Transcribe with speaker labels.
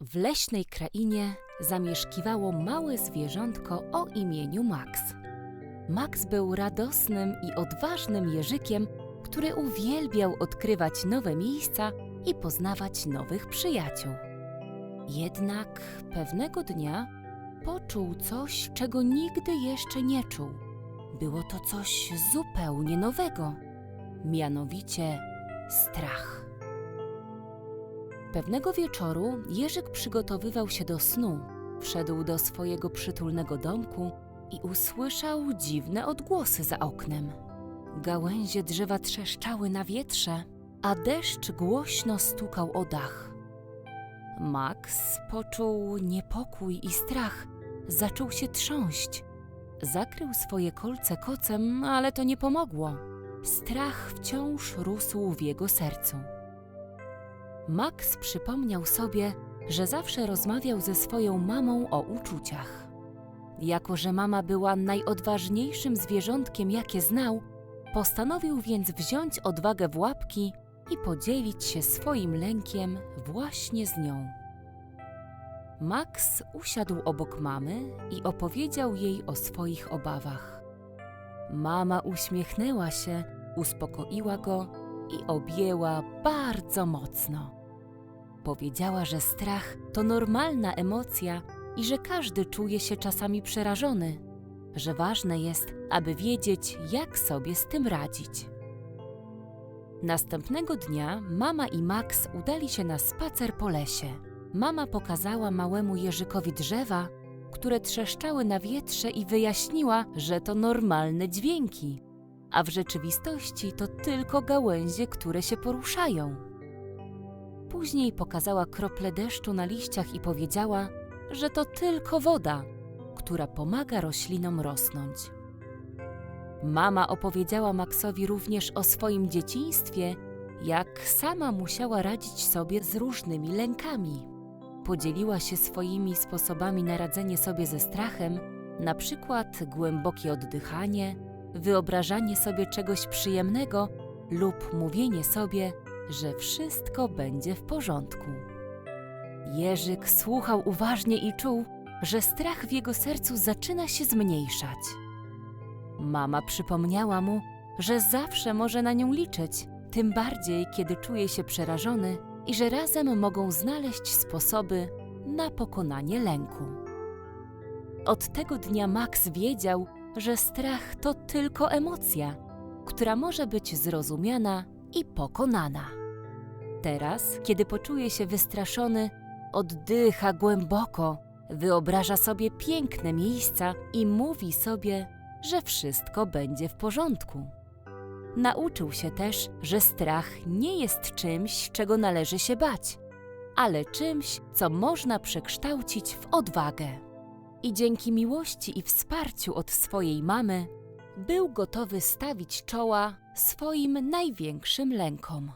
Speaker 1: W leśnej krainie zamieszkiwało małe zwierzątko o imieniu Max. Max był radosnym i odważnym jeżykiem, który uwielbiał odkrywać nowe miejsca i poznawać nowych przyjaciół. Jednak pewnego dnia poczuł coś, czego nigdy jeszcze nie czuł. Było to coś zupełnie nowego, mianowicie strach. Pewnego wieczoru Jerzyk przygotowywał się do snu. Wszedł do swojego przytulnego domku i usłyszał dziwne odgłosy za oknem. Gałęzie drzewa trzeszczały na wietrze, a deszcz głośno stukał o dach. Max poczuł niepokój i strach. Zaczął się trząść. Zakrył swoje kolce kocem, ale to nie pomogło. Strach wciąż rósł w jego sercu. Max przypomniał sobie, że zawsze rozmawiał ze swoją mamą o uczuciach. Jako, że mama była najodważniejszym zwierzątkiem, jakie znał, postanowił więc wziąć odwagę w łapki i podzielić się swoim lękiem właśnie z nią. Max usiadł obok mamy i opowiedział jej o swoich obawach. Mama uśmiechnęła się, uspokoiła go i objęła bardzo mocno. Powiedziała, że strach to normalna emocja i że każdy czuje się czasami przerażony, że ważne jest, aby wiedzieć, jak sobie z tym radzić. Następnego dnia mama i Max udali się na spacer po lesie. Mama pokazała małemu Jerzykowi drzewa, które trzeszczały na wietrze i wyjaśniła, że to normalne dźwięki, a w rzeczywistości to tylko gałęzie, które się poruszają. Później pokazała krople deszczu na liściach i powiedziała, że to tylko woda, która pomaga roślinom rosnąć. Mama opowiedziała Maxowi również o swoim dzieciństwie, jak sama musiała radzić sobie z różnymi lękami. Podzieliła się swoimi sposobami na radzenie sobie ze strachem, na przykład głębokie oddychanie, wyobrażanie sobie czegoś przyjemnego lub mówienie sobie, że wszystko będzie w porządku. Jerzyk słuchał uważnie i czuł, że strach w jego sercu zaczyna się zmniejszać. Mama przypomniała mu, że zawsze może na nią liczyć, tym bardziej kiedy czuje się przerażony i że razem mogą znaleźć sposoby na pokonanie lęku. Od tego dnia Max wiedział, że strach to tylko emocja, która może być zrozumiana i pokonana. Teraz, kiedy poczuje się wystraszony, oddycha głęboko, wyobraża sobie piękne miejsca i mówi sobie, że wszystko będzie w porządku. Nauczył się też, że strach nie jest czymś, czego należy się bać, ale czymś, co można przekształcić w odwagę. I dzięki miłości i wsparciu od swojej mamy był gotowy stawić czoła swoim największym lękom.